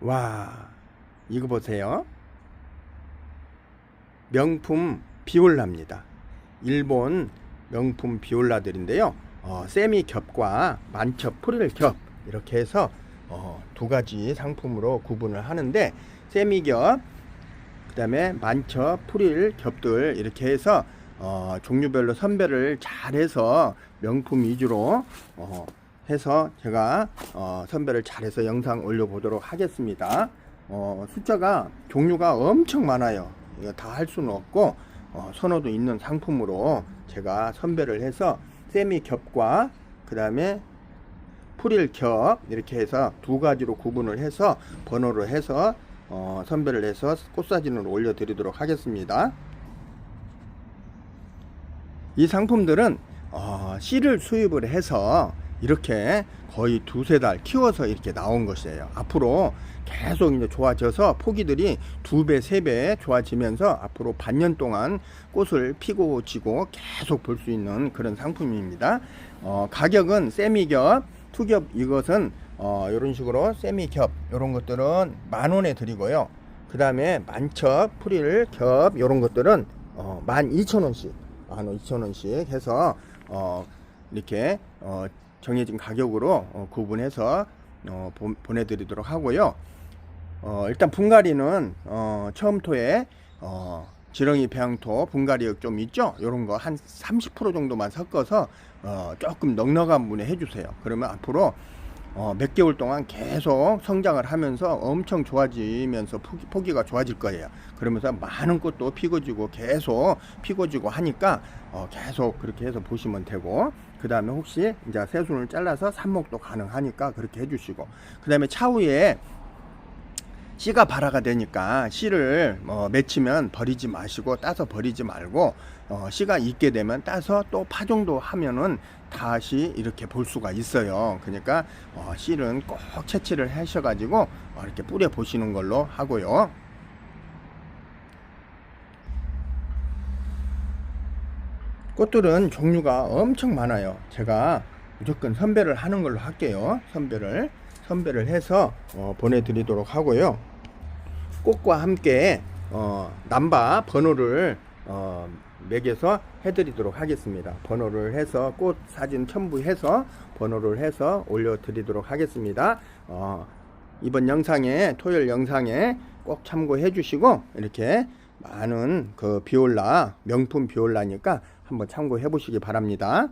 와, 이거 보세요. 명품 비올라입니다. 일본 명품 비올라들인데요. 어, 세미 겹과 만첩 프릴 겹 이렇게 해서 어, 두 가지 상품으로 구분을 하는데 세미 겹 그다음에 만첩 프릴 겹들 이렇게 해서 어, 종류별로 선별을 잘해서 명품 위주로 어, 해서 제가 어, 선별을 잘해서 영상 올려보도록 하겠습니다. 어, 숫자가 종류가 엄청 많아요. 이거 다 할 수는 없고 어, 선호도 있는 상품으로 제가 선별을 해서 세미 겹과 그 다음에 프릴 겹 이렇게 해서 두 가지로 구분을 해서 번호를 해서 어, 선별을 해서 꽃사진을 올려드리도록 하겠습니다. 이 상품들은 어, 씨를 수입을 해서 이렇게 거의 두세 달 키워서 이렇게 나온 것이에요. 앞으로 계속 이제 좋아져서 포기들이 두 배, 세 배 좋아지면서 앞으로 반년 동안 꽃을 피고 지고 계속 볼 수 있는 그런 상품입니다. 어, 가격은 세미겹, 투겹 이것은 어, 이런 식으로 세미겹 이런 것들은 만 원에 드리고요. 그 다음에 만첩, 프릴, 겹 이런 것들은 어, 만 이천 원씩, 만 이천 원씩 해서 어, 이렇게 어, 정해진 가격으로 어, 구분해서 어, 보, 보내드리도록 하고요. 어, 일단 분갈이는 어, 처음토에 어, 지렁이 배양토 분갈이액 좀 있죠? 이런 거 한 30% 정도만 섞어서 어, 조금 넉넉한 분에 해주세요. 그러면 앞으로 어, 몇 개월 동안 계속 성장을 하면서 엄청 좋아지면서 포기, 포기가 좋아질 거예요. 그러면서 많은 꽃도 피고 지고 계속 피고 지고 하니까 어, 계속 그렇게 해서 보시면 되고 그 다음에 혹시 이제 새순을 잘라서 삽목도 가능하니까 그렇게 해주시고 그 다음에 차후에 씨가 발화가 되니까 씨를 어, 맺히면 버리지 마시고 따서 버리지 말고 어, 씨가 있게 되면 따서 또 파종도 하면은 다시 이렇게 볼 수가 있어요. 그러니까 어, 씨는 꼭 채취를 하셔가지고 어, 이렇게 뿌려 보시는 걸로 하고요. 꽃들은 종류가 엄청 많아요. 제가 무조건 선별을 하는 걸로 할게요. 선별을 선별을 해서 어, 보내드리도록 하고요. 꽃과 함께 어, 남바 번호를 어, 매겨서 해드리도록 하겠습니다. 번호를 해서 꽃 사진 첨부해서 번호를 해서 올려드리도록 하겠습니다. 어, 이번 영상에 토요일 영상에 꼭 참고해 주시고 이렇게 많은 그 비올라 명품 비올라니까 한번 참고해 보시기 바랍니다.